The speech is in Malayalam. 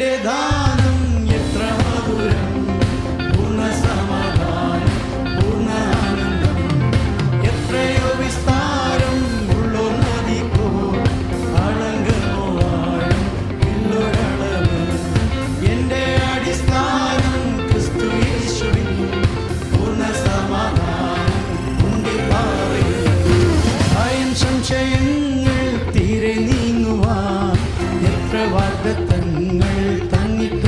നിന്റെ ദാനം എത്ര മധുരം. പൂർണ സമാധാനം പൂർണ ആനന്ദം. എത്രയോ വിസ്താരം ഉള്ളോ നദിക്കോ അളങ്കമോ ആഴം ഇല്ലൊരളവ് എന്റെ അടിസ്ഥാനം ക്രിസ്തു യേശുവിൽ പൂർണ സമാധാനം ഉണ്ട് പാറയിൽ ഭയം സംശയങ്ങൾ തീരെ வார்த்தை தங்கள் தங்கிட்டு